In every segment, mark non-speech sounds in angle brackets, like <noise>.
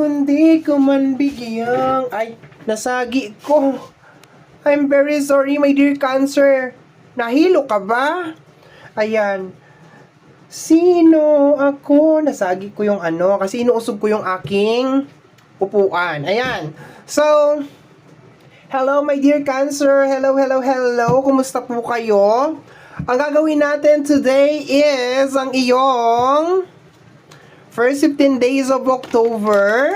kundi ko man bigyang ay nasagi ko. I'm very sorry my dear cancer. Nahilo ka ba? Ayan. Sino ako? Nasagi ko yung ano kasi inuusog ko yung aking upuan. Ayan. So, hello my dear cancer. Hello, hello, hello. Kumusta po kayo? Ang gagawin natin today is ang iyong first 15 days of October.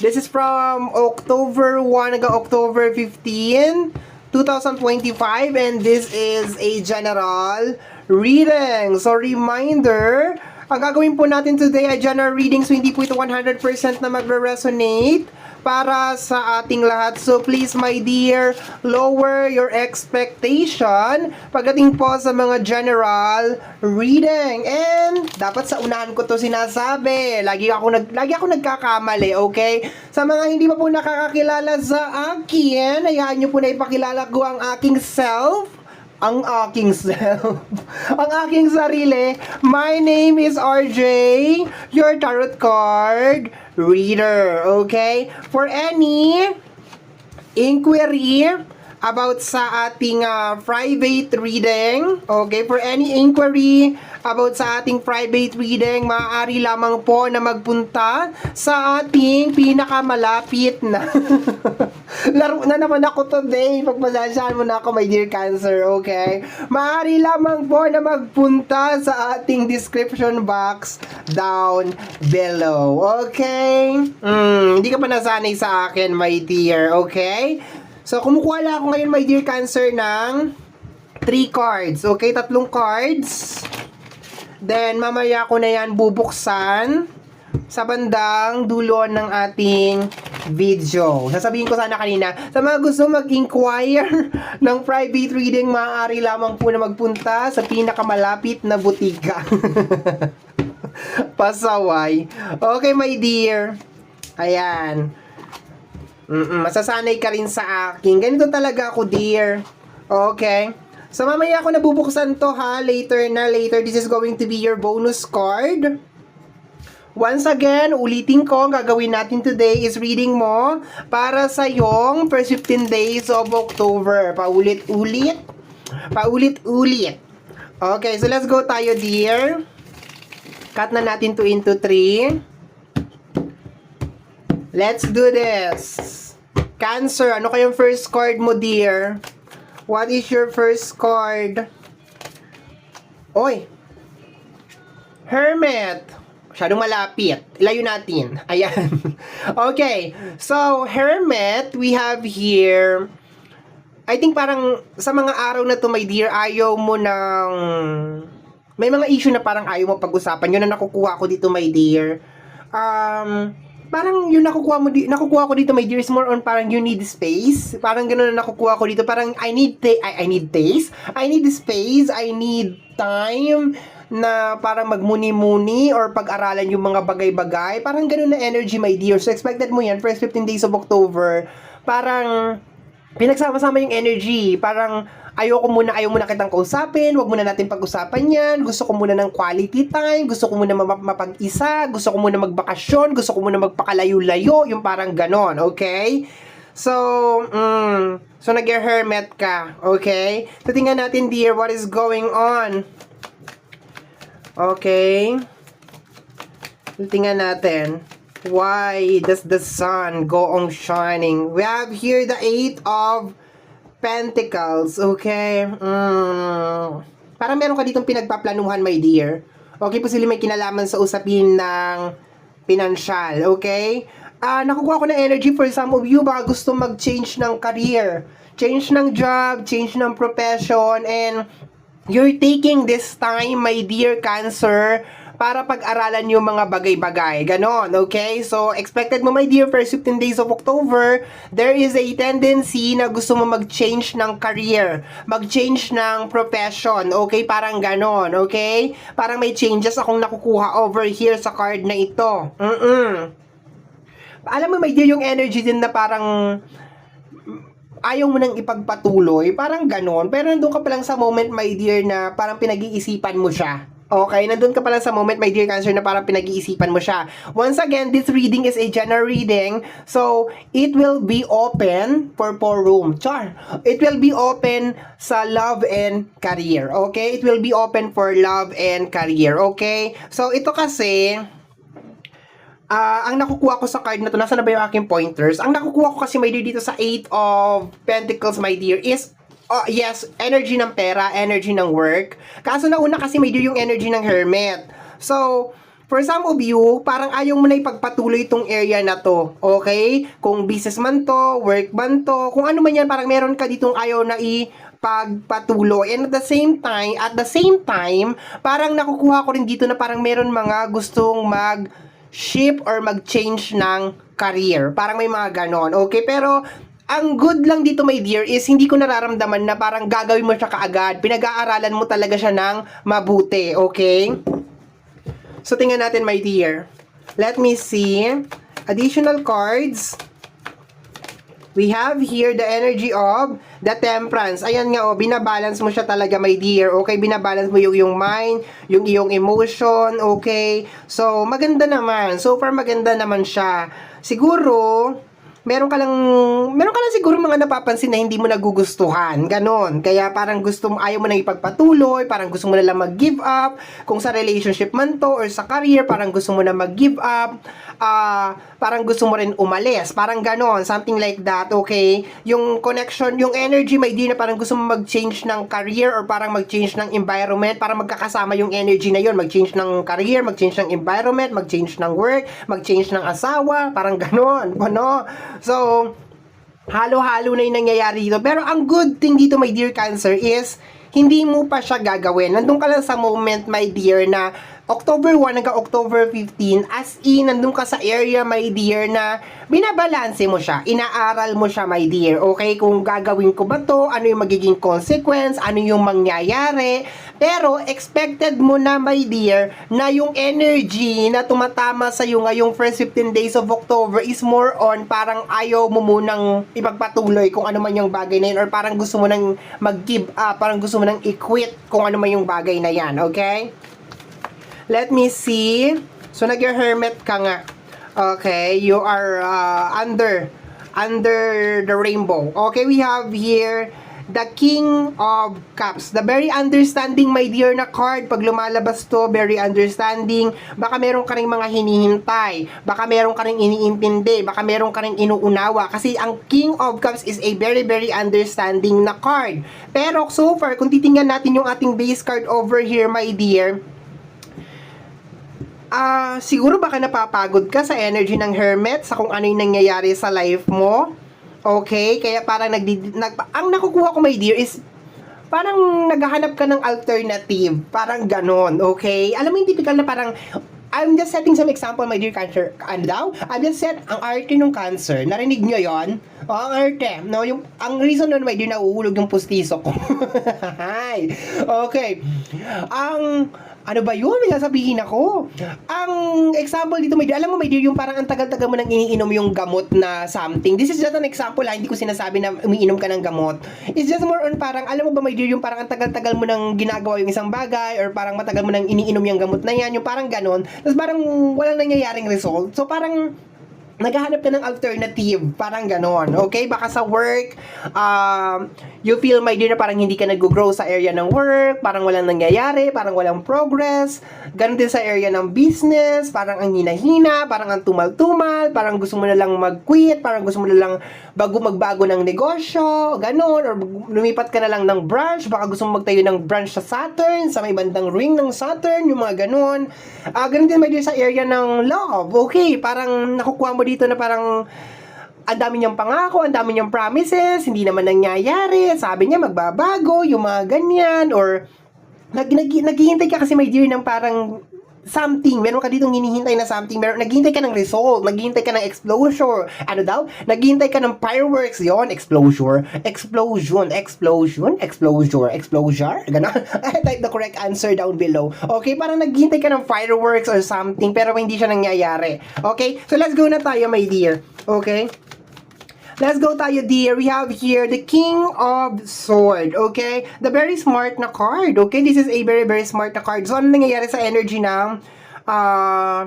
This is from October 1 hanggang October 15, 2025 and this is a general reading. So reminder, ang gagawin po natin today ay general reading so hindi po ito 100% na magre-resonate para sa ating lahat. So please my dear, lower your expectation pagdating po sa mga general reading. And dapat sa unahan ko to sinasabi. Lagi ako nag lagi ako nagkakamali, okay? Sa mga hindi pa po nakakakilala sa akin, hayaan niyo po na ipakilala ko ang aking self ang aking self, <laughs> ang aking sarili. My name is RJ, your tarot card reader, okay? For any inquiry about sa ating ah, private reading, okay? For any inquiry about sa ating private reading, maaari lamang po na magpunta sa ating pinakamalapit na <laughs> Laro na naman ako today. Pagpasasyahan mo na ako, my dear cancer, okay? Maaari lamang po na magpunta sa ating description box down below, okay? Mm, hindi ka pa nasanay sa akin, my dear, okay? So, kumukuha lang ako ngayon, my dear cancer, ng 3 cards, okay? Tatlong cards. Then, mamaya ko na yan bubuksan sa bandang dulo ng ating video. Sasabihin ko sana kanina, sa mga gusto mag-inquire <laughs> ng private reading, maaari lamang po na magpunta sa pinakamalapit na butika. <laughs> Pasaway. Okay, my dear. Ayan. Mm-mm, masasanay ka rin sa akin. Ganito talaga ako, dear. Okay. So, mamaya ako nabubuksan to ha. Later na, later. This is going to be your bonus card. Once again, ulitin ko, ang gagawin natin today is reading mo para sa yung first 15 days of October. Paulit-ulit. Paulit-ulit. Okay, so let's go tayo, dear. Cut na natin to into 3. Let's do this. Cancer, ano kayong first card mo, dear? What is your first card? Oy. Hermit. Masyadong malapit. Ilayo natin. Ayan. <laughs> okay. So, Hermit, we have here... I think parang sa mga araw na to, my dear, ayaw mo ng... May mga issue na parang ayaw mo pag-usapan. Yun na nakukuha ko dito, my dear. Um, parang yung nakukuha mo di, nakukuha ko dito, my dear, is more on parang you need space. Parang gano'n na nakukuha ko dito. Parang I need ta- I, I need taste. I need space. I need time na parang magmuni-muni or pag-aralan yung mga bagay-bagay. Parang ganun na energy, my dear. So, expected mo yan, first 15 days of October. Parang, pinagsama-sama yung energy. Parang, ayoko muna, ayaw muna kitang kausapin, wag muna natin pag-usapan yan, gusto ko muna ng quality time, gusto ko muna ma- mapag-isa, gusto ko muna magbakasyon, gusto ko muna magpakalayo-layo, yung parang ganon, okay? So, mm, so nag-hermit ka, okay? So, tingnan natin, dear, what is going on? Okay. Tingnan natin. Why does the sun go on shining? We have here the Eight of Pentacles. Okay. Mm. Parang meron ka ditong pinagpaplanuhan, my dear. Okay po sila may kinalaman sa usapin ng pinansyal. Okay? Ah, nakukuha ko ng energy for some of you baka gusto mag-change ng career. Change ng job, change ng profession, and you're taking this time, my dear Cancer, para pag-aralan yung mga bagay-bagay. Ganon, okay? So, expected mo, my dear, first 15 days of October, there is a tendency na gusto mo mag-change ng career, mag-change ng profession, okay? Parang ganon, okay? Parang may changes akong nakukuha over here sa card na ito. Mm-mm. Alam mo, my dear, yung energy din na parang ayaw mo nang ipagpatuloy, parang ganon. Pero nandun ka pa lang sa moment, my dear, na parang pinag-iisipan mo siya. Okay, nandun ka pala sa moment, my dear Cancer, na parang pinag-iisipan mo siya. Once again, this reading is a general reading. So, it will be open for four room. Char! It will be open sa love and career. Okay? It will be open for love and career. Okay? So, ito kasi, Ah, ang nakukuha ko sa card na to, nasa na ba yung aking pointers? Ang nakukuha ko kasi, dear, dito sa Eight of Pentacles, my dear, is Oh, yes, energy ng pera, energy ng work. Kaso nauna kasi may yung energy ng hermit. So, for some of you, parang ayaw mo na ipagpatuloy itong area na to. Okay? Kung business man to, work man to, kung ano man yan, parang meron ka ditong ayaw na i pagpatuloy. And at the same time, at the same time, parang nakukuha ko rin dito na parang meron mga gustong mag shift or mag-change ng career. Parang may mga ganon. Okay? Pero, ang good lang dito, my dear, is hindi ko nararamdaman na parang gagawin mo siya kaagad. Pinag-aaralan mo talaga siya ng mabuti. Okay? So, tingnan natin, my dear. Let me see. Additional cards. We have here the energy of the temperance. Ayan nga, oh, binabalance mo siya talaga, my dear. Okay, binabalance mo yung, yung mind, yung iyong emotion, okay? So, maganda naman. So far, maganda naman siya. Siguro, meron ka lang, meron ka lang siguro mga napapansin na hindi mo nagugustuhan. Ganon. Kaya parang gusto mo, ayaw mo nang ipagpatuloy, parang gusto mo na lang mag-give up. Kung sa relationship man to or sa career, parang gusto mo na mag-give up. Ah, parang gusto mo rin umalis. Parang ganon. Something like that, okay? Yung connection, yung energy, may di na parang gusto mo mag-change ng career or parang mag-change ng environment para magkakasama yung energy na yun. Mag-change ng career, mag-change ng environment, mag-change ng work, mag-change ng asawa, parang ganon. <laughs> Ano? So, halo-halo na yung nangyayari dito. Pero ang good thing dito, my dear Cancer, is hindi mo pa siya gagawin. Nandun ka lang sa moment, my dear, na October 1 hanggang October 15, as in, nandun ka sa area, my dear, na binabalanse mo siya. Inaaral mo siya, my dear. Okay, kung gagawin ko ba to, ano yung magiging consequence, ano yung mangyayari. Pero, expected mo na, my dear, na yung energy na tumatama sa iyo ngayong first 15 days of October is more on parang ayaw mo munang ipagpatuloy kung ano man yung bagay na yun or parang gusto mo nang mag-give up, parang gusto mo nang i-quit kung ano man yung bagay na yan, okay? Let me see. So, nag-hermit ka nga. Okay, you are uh, under under the rainbow. Okay, we have here the King of Cups. The very understanding, my dear, na card. Pag lumalabas to, very understanding. Baka meron ka rin mga hinihintay. Baka meron ka rin iniintindi. Baka meron ka rin inuunawa. Kasi ang King of Cups is a very, very understanding na card. Pero so far, kung titingnan natin yung ating base card over here, my dear, Ah, siguro baka napapagod ka sa energy ng hermit, sa kung ano yung nangyayari sa life mo. Okay? Kaya parang nagdi, nag, ang nakukuha ko, my dear, is parang naghahanap ka ng alternative. Parang ganon, okay? Alam mo yung typical na parang, I'm just setting some example, my dear cancer. Ano daw? I'm just set, ang arte ng cancer. Narinig nyo yon? O, ang arte. No, yung, ang reason nun, my dear, nauulog yung pustiso ko. <laughs> Okay. Ang, ano ba yun? May sasabihin ako. Ang example dito, my dear, alam mo, my dear, yung parang ang tagal-tagal mo nang iniinom yung gamot na something. This is just an example, ha? Hindi ko sinasabi na umiinom ka ng gamot. It's just more on parang, alam mo ba, my dear, yung parang ang tagal-tagal mo nang ginagawa yung isang bagay or parang matagal mo nang iniinom yung gamot na yan, yung parang ganon. Tapos parang walang nangyayaring result. So parang, naghahanap ka ng alternative, parang ganon, okay? Baka sa work, um, you feel, my dear, na parang hindi ka nag-grow sa area ng work, parang walang nangyayari, parang walang progress, ganon din sa area ng business, parang ang hina-hina, parang ang tumal-tumal, parang gusto mo na lang mag-quit, parang gusto mo na lang bago magbago ng negosyo, ganon, or lumipat ka na lang ng branch, baka gusto mo magtayo ng branch sa Saturn, sa may bandang ring ng Saturn, yung mga ganon. Ah, ganon din, my dear, sa area ng love, okay, parang nakukuha mo dito na parang ang dami niyang pangako, ang dami niyang promises, hindi naman nangyayari, sabi niya magbabago, yung mga ganyan, or nag, nag, naghihintay ka kasi my dear ng parang something, meron ka ditong hinihintay na something, meron, naghihintay ka ng result, naghihintay ka ng explosion, ano daw? Naghihintay ka ng fireworks, yon explosion, explosion, explosion, explosion, explosion, gano'n? <laughs> Type the correct answer down below. Okay, parang naghihintay ka ng fireworks or something, pero hindi siya nangyayari. Okay, so let's go na tayo, my dear. Okay? Let's go tayo, dear. We have here the King of Sword, okay? The very smart na card, okay? This is a very, very smart na card. So, ano nangyayari sa energy ng uh,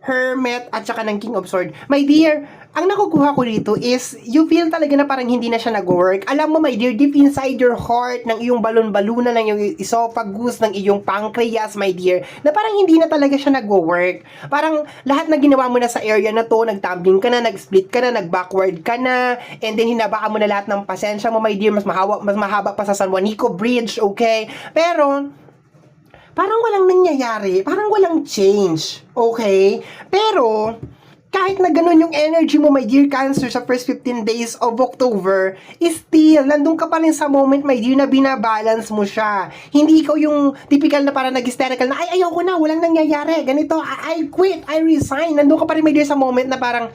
Hermit at saka ng King of Sword? My dear, ang nakukuha ko dito is you feel talaga na parang hindi na siya nag-work. Alam mo, my dear, deep inside your heart, ng iyong balon-balunan, ng iyong esophagus, ng iyong pancreas, my dear, na parang hindi na talaga siya nag-work. Parang lahat na ginawa mo na sa area na to, nag-tumbling ka na, nag-split ka na, nag-backward ka na, and then hinabaan mo na lahat ng pasensya mo, my dear, mas mahaba, mas mahaba pa sa San Juanico Bridge, okay? Pero, parang walang nangyayari, parang walang change, okay? Pero, kahit na ganun yung energy mo, my dear Cancer, sa first 15 days of October, still, nandun ka pa rin sa moment, my dear, na binabalance mo siya. Hindi ikaw yung typical na parang nag-hysterical na, ay, ayoko na, walang nangyayari, ganito, I, I quit, I resign. Nandun ka pa rin, my dear, sa moment na parang,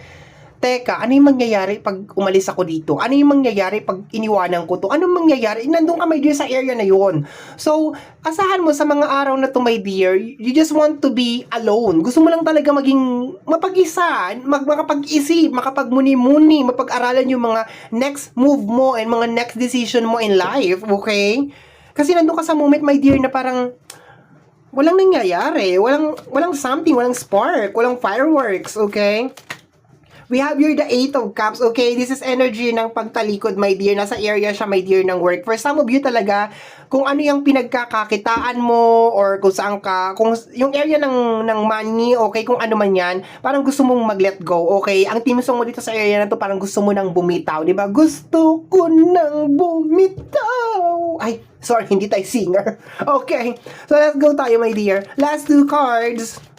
teka, ano yung mangyayari pag umalis ako dito? Ano yung mangyayari pag iniwanan ko to? Anong mangyayari? Nandun ka, my dear, sa area na yon. So, asahan mo sa mga araw na to, my dear, you just want to be alone. Gusto mo lang talaga maging mapag-isa, mag makapag-isip, makapagmuni-muni, mapag-aralan yung mga next move mo and mga next decision mo in life, okay? Kasi nandun ka sa moment, my dear, na parang walang nangyayari, walang walang something, walang spark, walang fireworks, okay? We have here the Eight of Cups. Okay, this is energy ng pagtalikod, my dear. Nasa area siya, my dear, ng work. For some of you talaga, kung ano yung pinagkakakitaan mo or kung saan ka, kung yung area ng, ng money, okay, kung ano man yan, parang gusto mong mag-let go, okay? Ang team song mo dito sa area na to, parang gusto mo nang bumitaw, di ba? Gusto ko nang bumitaw! Ay, sorry, hindi tayo singer. <laughs> Okay, so let's go tayo, my dear. Last two cards.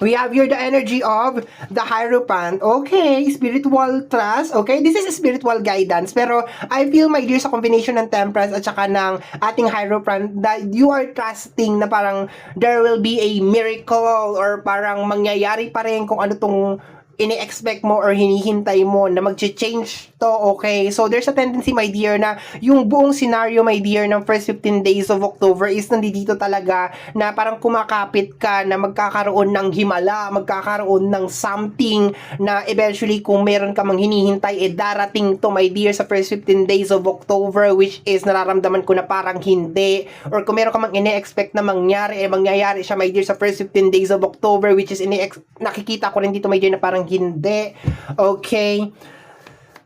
We have here the energy of the Hierophant. Okay, spiritual trust. Okay, this is spiritual guidance. Pero I feel, my dear, sa combination ng Temperance at saka ng ating Hierophant, that you are trusting na parang there will be a miracle or parang mangyayari pa rin kung ano tong ini-expect mo or hinihintay mo na mag-change to, okay? So, there's a tendency, my dear, na yung buong scenario, my dear, ng first 15 days of October is nandito talaga na parang kumakapit ka na magkakaroon ng himala, magkakaroon ng something na eventually kung meron ka mang hinihintay, eh darating to, my dear, sa first 15 days of October, which is nararamdaman ko na parang hindi. Or kung meron ka mang ini-expect na mangyari, eh mangyayari siya, my dear, sa first 15 days of October, which is ini nakikita ko rin dito, my dear, na parang hindi. Okay.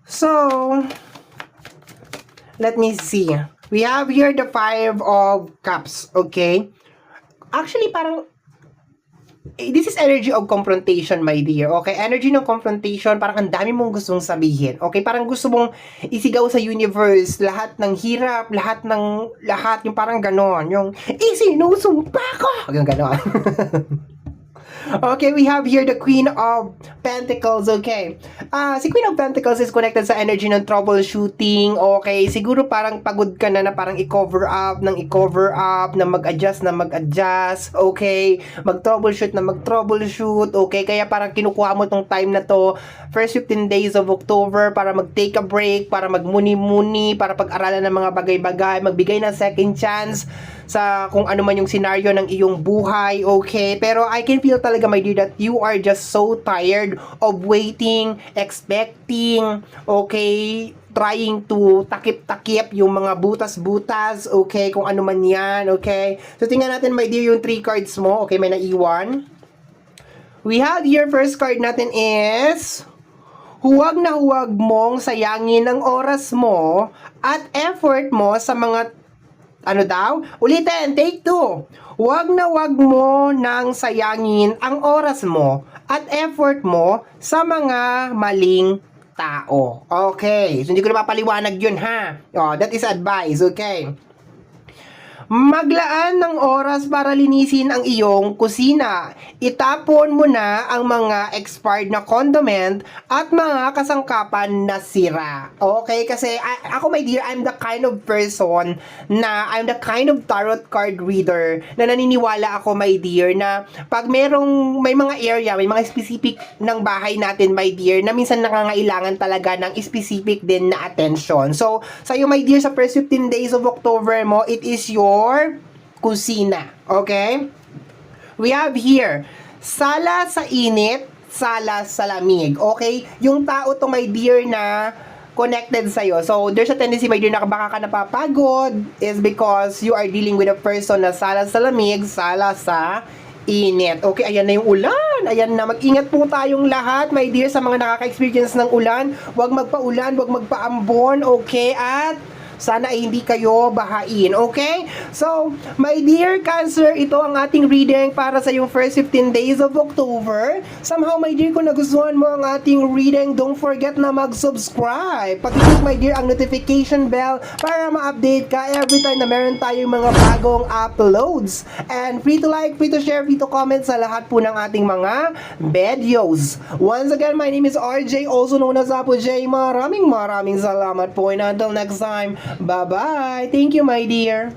So, let me see. We have here the five of cups, okay? Actually, parang eh, this is energy of confrontation, my dear. Okay, energy ng confrontation, parang ang dami mong gustong sabihin. Okay, parang gusto mong isigaw sa universe lahat ng hirap, lahat ng lahat, yung parang ganon. Yung, isinusumpa ko! Yung ganon. <laughs> Okay, we have here the Queen of Pentacles, okay. Ah, si Queen of Pentacles is connected sa energy ng troubleshooting, okay. Siguro parang pagod ka na na parang i-cover up, ng i-cover up, na mag-adjust, na mag-adjust, okay. Mag-troubleshoot na mag-troubleshoot, okay. Kaya parang kinukuha mo tong time na to, first 15 days of October, para mag-take a break, para magmuni-muni, para pag-aralan ng mga bagay-bagay, magbigay ng second chance sa kung ano man yung scenario ng iyong buhay, okay? Pero I can feel talaga, my dear, that you are just so tired of waiting, expecting, okay? Trying to takip-takip yung mga butas-butas, okay? Kung ano man yan, okay? So, tingnan natin, my dear, yung three cards mo, okay? May naiwan. We have your first card natin is huwag na huwag mong sayangin ang oras mo at effort mo sa mga ano daw? Ulitin, take two. Huwag na huwag mo nang sayangin ang oras mo at effort mo sa mga maling tao. Okay. So, hindi ko na mapaliwanag yun, ha? Oh, that is advice, okay? Maglaan ng oras para linisin ang iyong kusina. Itapon mo na ang mga expired na condiment at mga kasangkapan na sira. Okay? Kasi a- ako, my dear, I'm the kind of person na I'm the kind of tarot card reader na naniniwala ako, my dear, na pag merong may mga area, may mga specific ng bahay natin, my dear, na minsan nangangailangan talaga ng specific din na attention. So, sa'yo, my dear, sa first 15 days of October mo, it is your kusina. Okay? We have here, sala sa init, sala sa lamig. Okay? Yung tao to, my dear, na connected sa'yo. So, there's a tendency, my dear, na baka ka napapagod is because you are dealing with a person na sala sa lamig, sala sa init. Okay, ayan na yung ulan. Ayan na, mag-ingat po tayong lahat, my dear, sa mga nakaka-experience ng ulan. Huwag magpa-ulan, huwag magpa-ambon, okay? At sana ay hindi kayo bahain, okay? So, my dear Cancer, ito ang ating reading para sa yung first 15 days of October. Somehow, my dear, kung nagustuhan mo ang ating reading, don't forget na mag-subscribe. Pakiclick, my dear, ang notification bell para ma-update ka every time na meron tayong mga bagong uploads. And free to like, free to share, free to comment sa lahat po ng ating mga videos. Once again, my name is RJ, also known as Apo J. Maraming maraming salamat po. And until next time, bye-bye. Thank you, my dear.